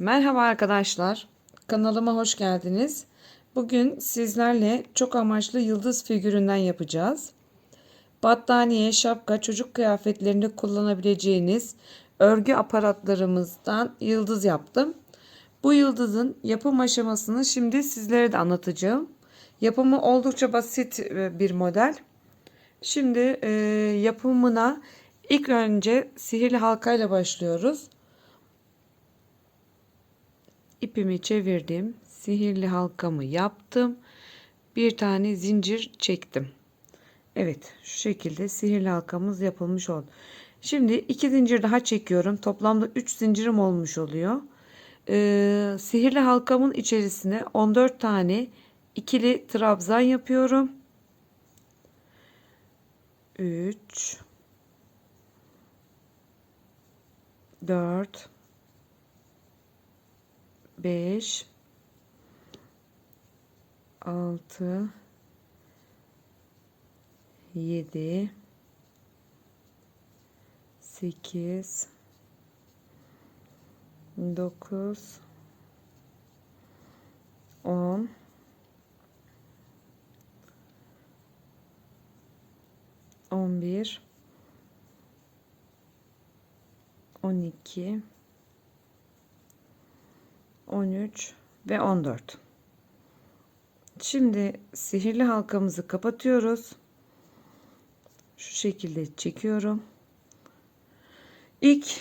Merhaba arkadaşlar. Kanalıma hoş geldiniz. Bugün sizlerle çok amaçlı yıldız figüründen yapacağız. Battaniye, şapka, çocuk kıyafetlerinde kullanabileceğiniz örgü aparatlarımızdan yıldız yaptım. Bu yıldızın yapım aşamasını şimdi sizlere de anlatacağım. Yapımı oldukça basit e, bir model. Şimdi e, yapımına ilk önce sihirli halkayla başlıyoruz. İpimi çevirdim. Sihirli halkamı yaptım. Bir tane zincir çektim. Evet şu şekilde sihirli halkamız yapılmış oldu. Şimdi iki zincir daha çekiyorum. Toplamda 3 zincirim olmuş oluyor. Ee, sihirli halkamın içerisine 14 tane ikili trabzan yapıyorum. 3 4 5 6 7 8 9 10 11 12 13 ve 14. Şimdi sihirli halkamızı kapatıyoruz. Şu şekilde çekiyorum. İlk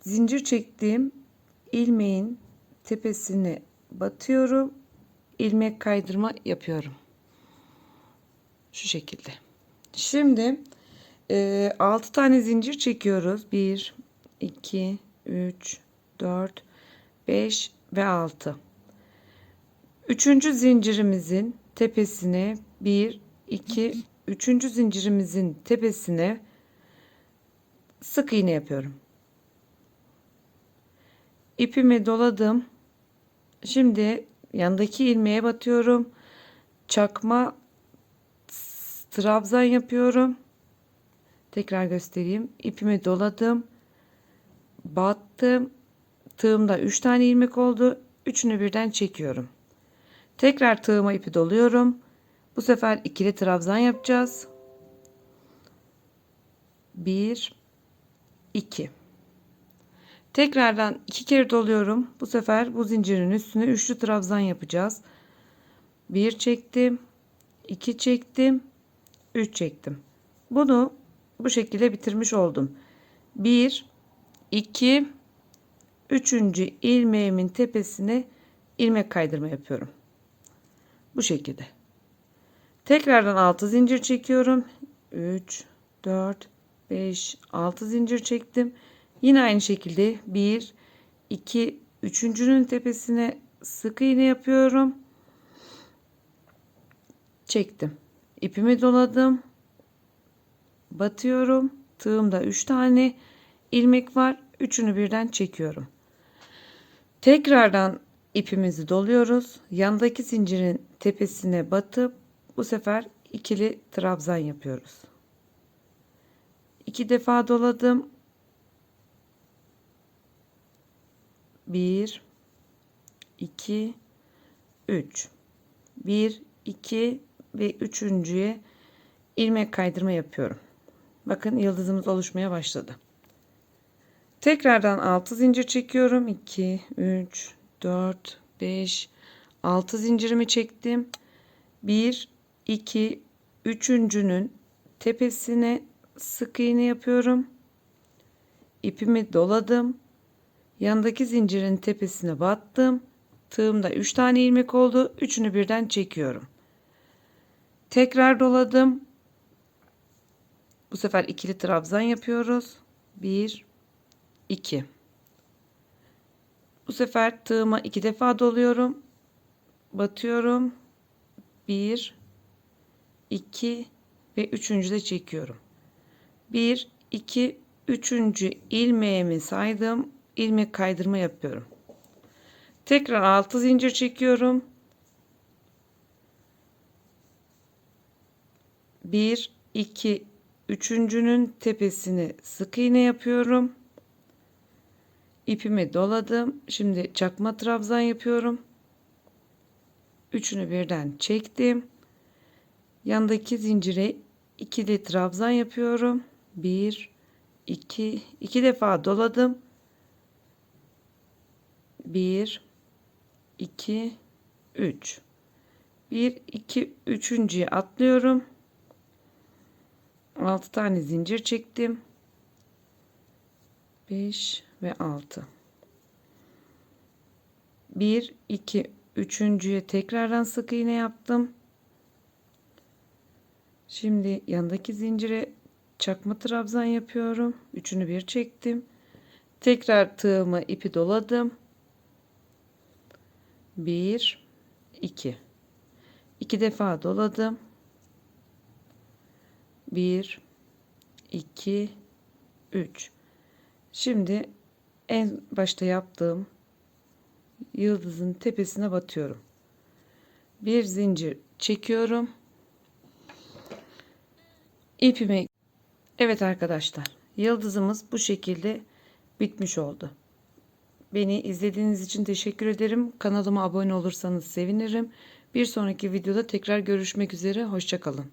zincir çektiğim ilmeğin tepesine batıyorum. ilmek kaydırma yapıyorum. Şu şekilde. Şimdi e, 6 tane zincir çekiyoruz. 1 2 3 4 5 ve 6. Üçüncü zincirimizin tepesine 1, 2, üçüncü zincirimizin tepesine sık iğne yapıyorum. İpimi doladım. Şimdi yandaki ilmeğe batıyorum. Çakma trabzan yapıyorum. Tekrar göstereyim. İpimi doladım. Battım Tığımda 3 tane ilmek oldu. Üçünü birden çekiyorum. Tekrar tığıma ipi doluyorum. Bu sefer ikili trabzan yapacağız. 1 2 Tekrardan iki kere doluyorum. Bu sefer bu zincirin üstüne üçlü trabzan yapacağız. 1 çektim. 2 çektim. 3 çektim. Bunu bu şekilde bitirmiş oldum. 1 2 üçüncü ilmeğimin tepesine ilmek kaydırma yapıyorum. Bu şekilde. Tekrardan 6 zincir çekiyorum. 3, 4, 5, 6 zincir çektim. Yine aynı şekilde 1, 2, üçüncünün tepesine sık iğne yapıyorum. Çektim. İpimi doladım. Batıyorum. Tığımda 3 tane ilmek var. Üçünü birden çekiyorum. Tekrardan ipimizi doluyoruz. Yandaki zincirin tepesine batıp bu sefer ikili trabzan yapıyoruz. İki defa doladım. Bir, iki, üç. Bir, iki ve üçüncüye ilmek kaydırma yapıyorum. Bakın yıldızımız oluşmaya başladı. Tekrardan 6 zincir çekiyorum. 2, 3, 4, 5, 6 zincirimi çektim. 1, 2, üçüncünün tepesine sık iğne yapıyorum. İpimi doladım. Yandaki zincirin tepesine battım. Tığımda 3 tane ilmek oldu. Üçünü birden çekiyorum. Tekrar doladım. Bu sefer ikili trabzan yapıyoruz. 1 2 bu sefer tığıma iki defa doluyorum. Batıyorum. 1 2 ve üçüncü de çekiyorum. 1 2 üçüncü ilmeğimi saydım. İlmek kaydırma yapıyorum. Tekrar 6 zincir çekiyorum. 1 2 üçüncünün tepesini sık iğne yapıyorum ipimi doladım. Şimdi çakma trabzan yapıyorum. Üçünü birden çektim. Yandaki zincire ikili trabzan yapıyorum. Bir, iki, iki defa doladım. Bir, iki, üç. Bir, iki, üçüncüye atlıyorum. Altı tane zincir çektim. Beş ve altı. Bir, iki, üçüncüye tekrardan sık iğne yaptım. Şimdi yandaki zincire çakma trabzan yapıyorum. Üçünü bir çektim. Tekrar tığımı ipi doladım. Bir, iki. İki defa doladım. Bir, iki, üç. Şimdi en başta yaptığım yıldızın tepesine batıyorum. Bir zincir çekiyorum. İpimi Evet arkadaşlar, yıldızımız bu şekilde bitmiş oldu. Beni izlediğiniz için teşekkür ederim. Kanalıma abone olursanız sevinirim. Bir sonraki videoda tekrar görüşmek üzere. Hoşçakalın.